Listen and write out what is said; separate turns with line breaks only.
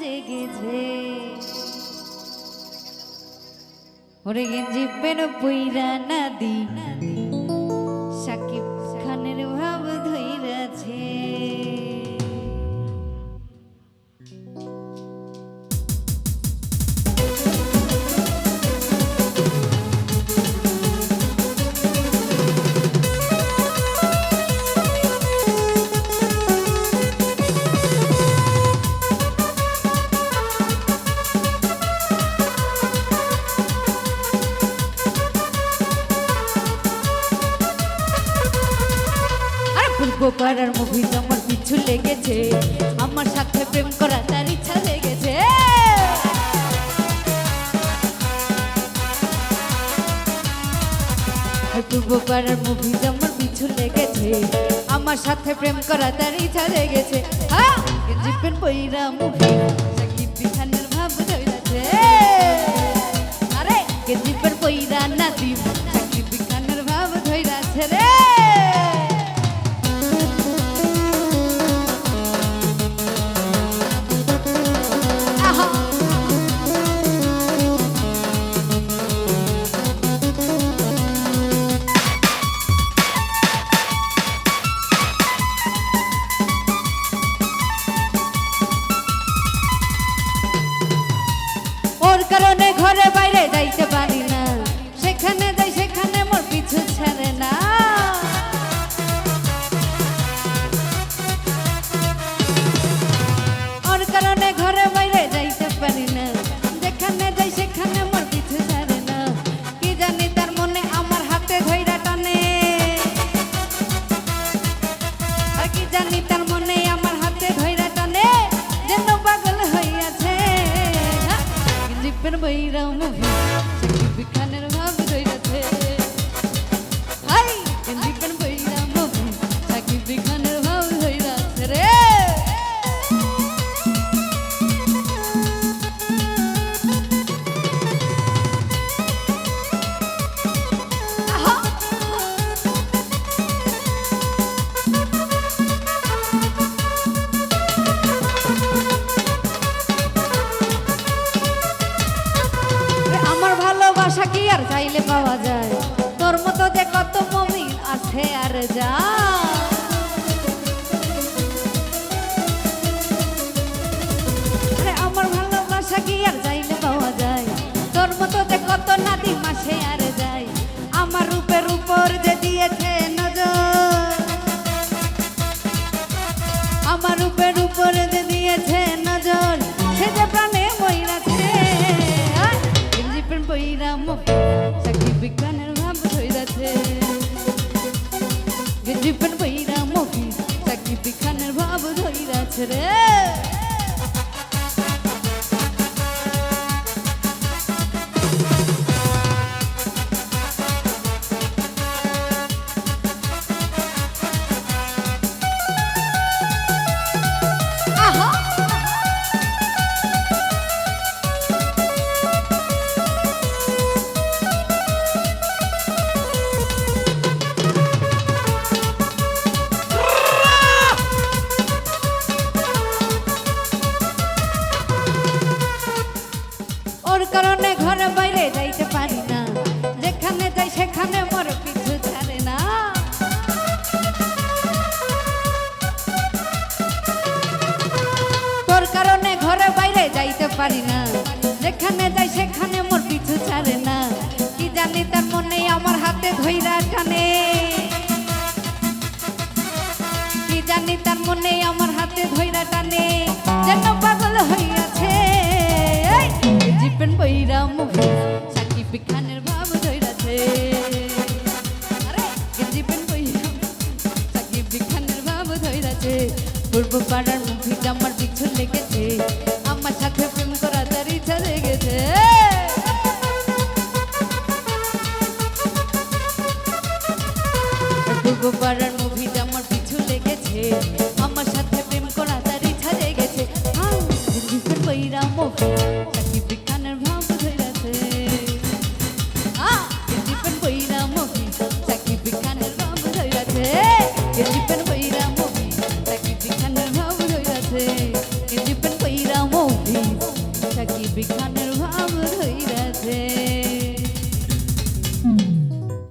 জেগেছে। ওরে গেঞ্জি পেন পুইরা নাদি সাকিব পাড়ার মুভি আমার পিছু লেগেছে। আমার সাথে প্রেম করা তার ইচ্ছা লেগেছে। পূর্ব পাড়ার মুভি আমার পিছু লেগেছে। আমার সাথে প্রেম করা তার ইচ্ছা লেগেছে। হ্যাঁ বইরা মুভি কারণে ঘরে বাইরে যাইতে পারি বইরা মুভি সাকিব খানের ভাব ধইরাছে হাই ভালোবাসা কি আর চাইলে পাওয়া যায়? তোর মতো যে কত মমিন আছে আর যা। আমার ভালোবাসা কি আর চাইলে পাওয়া যায়? তোর মতো যে কত নাতি মাসে আর জিপেন বইরা মুখ সাকি বিজ্ঞানের ভাব ধইরাছে রে। কারণে ঘরে বাইরে যাইতে পারি না। যেখানে যাই সেখানে মোর পিছু ছাড়ে না। তোর কারণে ঘরে বাইরে যাইতে পারি না। যেখানে যাই সেখানে মোর পিছু ছাড়ে না। কি জানি তার মনে আমার হাতে ধইরা টানে। কি জানি তার মনে আমার হাতে ধইরা টানে। যেন জিপেন বইরা মুভি সাকিব খানের ভাব ধইরাছে পূর্ব পাড়ার মুভিটা আমার পিছু লেগেছে আমার সাথে প্রেম করা তার ইচ্ছা লেগেছে পূর্ব পাড়ার